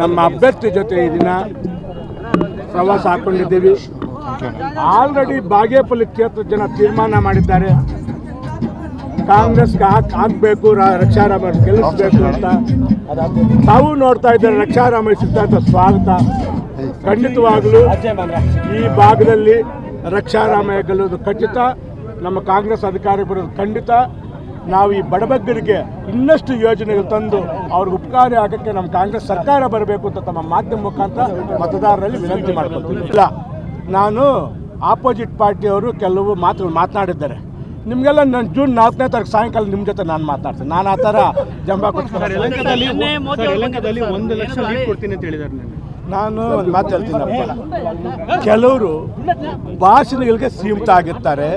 ನಮ್ಮ ಅಭ್ಯರ್ಥಿ ಜೊತೆ ಈ ದಿನ ಪ್ರವಾಸ ಹಾಕೊಂಡಿದ್ದೀವಿ. ಆಲ್ರೆಡಿ ಬಾಗೇಪಲ್ಲಿ ಕ್ಷೇತ್ರದ ಜನ ತೀರ್ಮಾನ ಮಾಡಿದ್ದಾರೆ. ಕಾಂಗ್ರೆಸ್ಗೆ ಹಾಕ್, ಹಾಕಬೇಕು ರಕ್ಷಾರಾಮ ಗೆಲ್ಲಿಸಬೇಕು ಅಂತ. ತಾವು ನೋಡ್ತಾ ಇದ್ದಾರೆ ರಕ್ಷಾರಾಮ ಸಿದ್ಧಾಂತ ಸ್ವಾಗತ. ಖಂಡಿತವಾಗಲೂ ಈ ಭಾಗದಲ್ಲಿ ರಕ್ಷಾರಾಮಯ್ಯ ಗೆಲ್ಲೋದು ಖಚಿತ ನಮ್ಮ ಕಾಂಗ್ರೆಸ್ ಅಧಿಕಾರಿ ಬರೋದು ಖಂಡಿತ. ನಾವು ಈ ಬಡಬಗ್ಗರಿಗೆ ಇನ್ನಷ್ಟು ಯೋಜನೆಗಳು ತಂದು ಅವ್ರಿಗೆ ಉಪಕಾರ ಆಗೋಕ್ಕೆ ನಮ್ಮ ಕಾಂಗ್ರೆಸ್ ಸರ್ಕಾರ ಬರಬೇಕು ಅಂತ ತಮ್ಮ ಮಾಧ್ಯಮ ಮುಖಾಂತರ ಮತದಾರರಲ್ಲಿ ವಿನಂತಿ ಮಾಡ್ಕೊಳ್ತೀನಿ. ಇಲ್ಲ ನಾನು ಆಪೋಸಿಟ್ ಪಾರ್ಟಿಯವರು ಕೆಲವು ಮಾತು ಮಾತನಾಡಿದ್ದಾರೆ. ನಿಮಗೆಲ್ಲ ನಾನು ಜೂನ್ ನಾಲ್ಕನೇ ತಾರೀಕು ಸಾಯಂಕಾಲ ನಿಮ್ಮ ಜೊತೆ ನಾನು ಮಾತಾಡ್ತೀನಿ. ನಾನು ಆ ಥರ ಜಂಬ ನಿನ್ನೆ ನಾನು ಒಂದು ಮಾತು ಹೇಳ್ತೀನಪ್ಪ ಕೆಲವರು ಭಾಷಣಗಳಿಗೆ ಸೀಮಿತ ಆಗಿರ್ತಾರೆ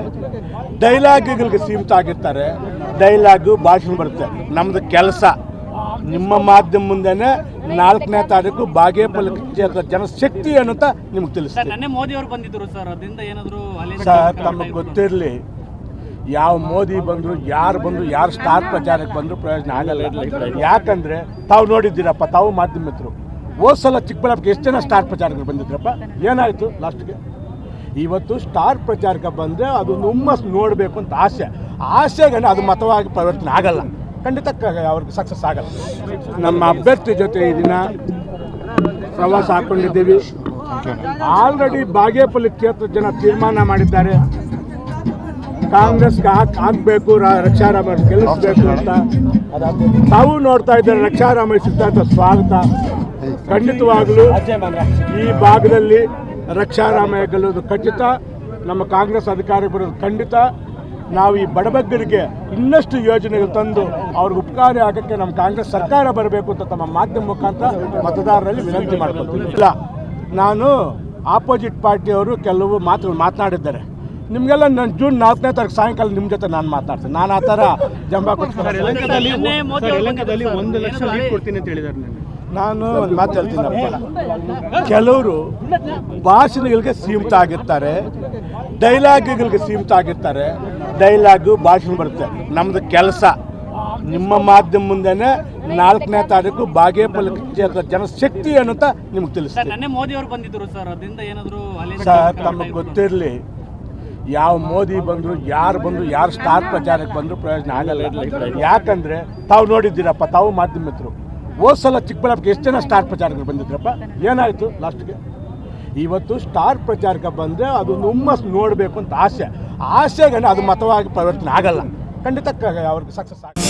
ಡೈಲಾಗ್ಗಳಿಗೆ ಸೀಮಿತ ಆಗಿರ್ತಾರೆ ಡೈಲಾಗು ಭಾಷಣ ಬರುತ್ತೆ. ನಮ್ಮದು ಕೆಲಸ. ನಿಮ್ಮ ಮಾಧ್ಯಮ ಮುಂದೆನೆ ನಾಲ್ಕನೇ ತಾರೀಕು ಬಾಗೇಪಲ್ಲಿ ಜನಶಕ್ತಿ ಅನ್ನುತ್ತಾ ನಿಮ್ಗೆ ಸರ್ ತಿಳಿಸ್ತೀನಿ ಮೋದಿ ಅವರು ಬಂದಿದ್ರು ಸರ್ ಅದರಿಂದ ಏನಾದ್ರು ಅಲ್ಲಿ ಸರ್ ತಮಗೆ ಗೊತ್ತಿರಲಿ. ಯಾವ ಮೋದಿ ಬಂದರು ಯಾರು ಬಂದರು ಯಾರು ಸ್ಟಾರ್ ಪ್ರಚಾರಕ್ಕೆ ಬಂದರೂ ಪ್ರಯೋಜನ ಆಗಲ್ಲ. ಯಾಕಂದರೆ ತಾವು ನೋಡಿದ್ದೀರಪ್ಪ ತಾವು ಮಾಧ್ಯಮಿತರು. ಹೋದ ಸಲ ಚಿಕ್ಕಬಳ್ಳಾಪುರಕ್ಕೆ ಎಷ್ಟು ಜನ ಸ್ಟಾರ್ ಪ್ರಚಾರಕರು ಬಂದಿದ್ರಪ್ಪ? ಏನಾಯಿತು ಲಾಸ್ಟ್ಗೆ? ಇವತ್ತು ಸ್ಟಾರ್ ಪ್ರಚಾರಕ ಬಂದರೆ ಅದು ಹುಮ್ಮಸ್ ನೋಡಬೇಕು ಅಂತ ಆಸೆ. ಆಸೆಗೆ ಅದು ಮತವಾಗಿ ಪರಿವರ್ತನೆ ಆಗಲ್ಲ. ಖಂಡಿತ ಅವ್ರಿಗೆ ಸಕ್ಸಸ್ ಆಗಲ್ಲ. ನಮ್ಮ ಅಭ್ಯರ್ಥಿ ಜೊತೆ ಈ ದಿನ ಪ್ರವಾಸ ಹಾಕೊಂಡಿದ್ದೀವಿ. ಆಲ್ರೆಡಿ ಬಾಗೇಪಲ್ಲಿ ಕ್ಷೇತ್ರದ ಜನ ತೀರ್ಮಾನ ಮಾಡಿದ್ದಾರೆ. ಕಾಂಗ್ರೆಸ್ಗೆ ಹಾಕ್, ಹಾಕಬೇಕು ರಕ್ಷಾರಾಮ ಗೆಲ್ಲಿಸಬೇಕು ಅಂತ. ತಾವು ನೋಡ್ತಾ ಇದ್ದಾರೆ ರಕ್ಷಾರಾಮ ಸಿದ್ಧಾಂತ ಸ್ವಾಗತ. ಖಂಡಿತವಾಗಲೂ ಈ ಭಾಗದಲ್ಲಿ ರಕ್ಷಾರಾಮಯ್ಯ ಗೆಲ್ಲೋದು ಖಚಿತ ನಮ್ಮ ಕಾಂಗ್ರೆಸ್ ಅಧಿಕಾರಿ ಬರೋದು ಖಂಡಿತ. ನಾವು ಈ ಬಡಬಗ್ಗರಿಗೆ ಇನ್ನಷ್ಟು ಯೋಜನೆಗಳು ತಂದು ಅವ್ರಿಗೆ ಉಪಕಾರ ಆಗೋಕ್ಕೆ ನಮ್ಮ ಕಾಂಗ್ರೆಸ್ ಸರ್ಕಾರ ಬರಬೇಕು ಅಂತ ತಮ್ಮ ಮಾಧ್ಯಮ ಮುಖಾಂತರ ಮತದಾರರಲ್ಲಿ ವಿನಂತಿ ಮಾಡ್ಕೊಳ್ತೀನಿ. ಇಲ್ಲ ನಾನು ಆಪೋಸಿಟ್ ಪಾರ್ಟಿಯವರು ಕೆಲವು ಮಾತು ಮಾತನಾಡಿದ್ದಾರೆ. ನಿಮಗೆಲ್ಲ ನಾನು ಜೂನ್ ನಾಲ್ಕನೇ ತಾರೀಕು ಸಾಯಂಕಾಲ ನಿಮ್ಮ ಜೊತೆ ನಾನು ಮಾತಾಡ್ತೀನಿ. ನಾನು ಆ ಥರ ಜಂಬ ನಿನ್ನೆ. ನಾನು ಒಂದು ಮಾತು ಹೇಳ್ತೀನಪ್ಪ ಕೆಲವರು ಭಾಷಣಗಳಿಗೆ ಸೀಮಿತ ಆಗಿರ್ತಾರೆ ಡೈಲಾಗ್ಗಳಿಗೆ ಸೀಮಿತ ಆಗಿರ್ತಾರೆ ಡೈಲಾಗು ಭಾಷಣ ಬರುತ್ತೆ. ನಮ್ಮದು ಕೆಲಸ. ನಿಮ್ಮ ಮಾಧ್ಯಮ ಮುಂದೆನೆ ನಾಲ್ಕನೇ ತಾರೀಕು ಬಾಗೇಪಲ್ಲಿ ಜನಶಕ್ತಿ ಅನ್ನುತ್ತಾ ನಿಮ್ಗೆ ತಿಳಿಸ್ತೀನಿ. ಮೋದಿ ಅವರು ಬಂದಿದ್ರು ಸರ್ ಅದರಿಂದ ಏನಾದ್ರು ಅಲ್ಲಿ ಸರ್ ತಮಗೆ ಗೊತ್ತಿರಲಿ ಯಾವ ಮೋದಿ ಬಂದರು ಯಾರು ಬಂದರು ಯಾರು ಸ್ಟಾರ್ ಪ್ರಚಾರಕ್ಕೆ ಬಂದರೂ ಪ್ರಯೋಜನ ಆಗಲ್ಲ. ಯಾಕಂದರೆ ತಾವು ನೋಡಿದ್ದೀರಪ್ಪ ತಾವು ಮಾಧ್ಯಮಿತರು. ಹೋದ ಸಲ ಚಿಕ್ಕಬಳ್ಳಾಪುರಕ್ಕೆ ಎಷ್ಟು ಜನ ಸ್ಟಾರ್ ಪ್ರಚಾರಕರು ಬಂದಿದ್ರಪ್ಪ? ಏನಾಯಿತು ಲಾಸ್ಟ್ಗೆ? ಇವತ್ತು ಸ್ಟಾರ್ ಪ್ರಚಾರಕ ಬಂದರೆ ಅದು ಹುಮ್ಮಸ್ ನೋಡಬೇಕು ಅಂತ ಆಸೆ. ಆಸೆಗೆ ಅದು ಮತವಾಗಿ ಪರಿವರ್ತನೆ ಆಗಲ್ಲ. ಖಂಡಿತ ಅವ್ರಿಗೆ ಸಕ್ಸಸ್ ಆಗ